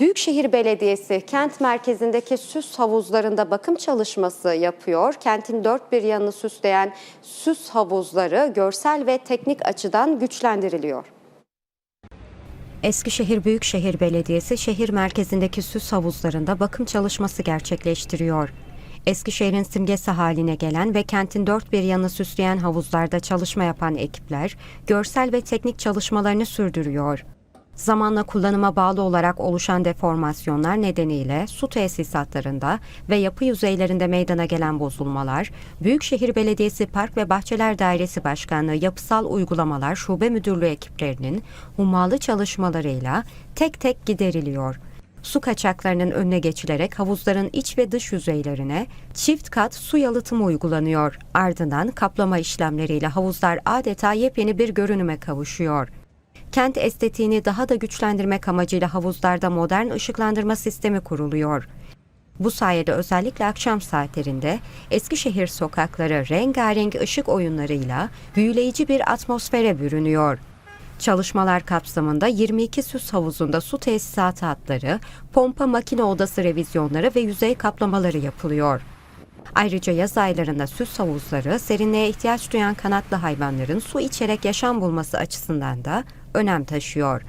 Büyükşehir Belediyesi kent merkezindeki süs havuzlarında bakım çalışması yapıyor. Kentin dört bir yanını süsleyen süs havuzları görsel ve teknik açıdan güçlendiriliyor. Eskişehir Büyükşehir Belediyesi şehir merkezindeki süs havuzlarında bakım çalışması gerçekleştiriyor. Eskişehir'in simgesi haline gelen ve kentin dört bir yanı süsleyen havuzlarda çalışma yapan ekipler görsel ve teknik çalışmalarını sürdürüyor. Zamanla kullanıma bağlı olarak oluşan deformasyonlar nedeniyle su tesisatlarında ve yapı yüzeylerinde meydana gelen bozulmalar, Büyükşehir Belediyesi Park ve Bahçeler Dairesi Başkanlığı Yapısal Uygulamalar Şube Müdürlüğü ekiplerinin hummalı çalışmalarıyla tek tek gideriliyor. Su kaçaklarının önüne geçilerek havuzların iç ve dış yüzeylerine çift kat su yalıtımı uygulanıyor. Ardından kaplama işlemleriyle havuzlar adeta yepyeni bir görünüme kavuşuyor. Kent estetiğini daha da güçlendirmek amacıyla havuzlarda modern ışıklandırma sistemi kuruluyor. Bu sayede özellikle akşam saatlerinde Eskişehir sokakları rengarenk ışık oyunlarıyla büyüleyici bir atmosfere bürünüyor. Çalışmalar kapsamında 22 süs havuzunda su tesisatı hatları, pompa makine odası revizyonları ve yüzey kaplamaları yapılıyor. Ayrıca yaz aylarında süs havuzları serinliğe ihtiyaç duyan kanatlı hayvanların su içerek yaşam bulması açısından da önem taşıyor.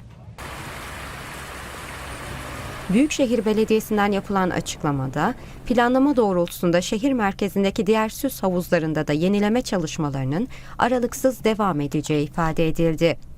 Büyükşehir Belediyesi'nden yapılan açıklamada planlama doğrultusunda şehir merkezindeki diğer süs havuzlarında da yenileme çalışmalarının aralıksız devam edeceği ifade edildi.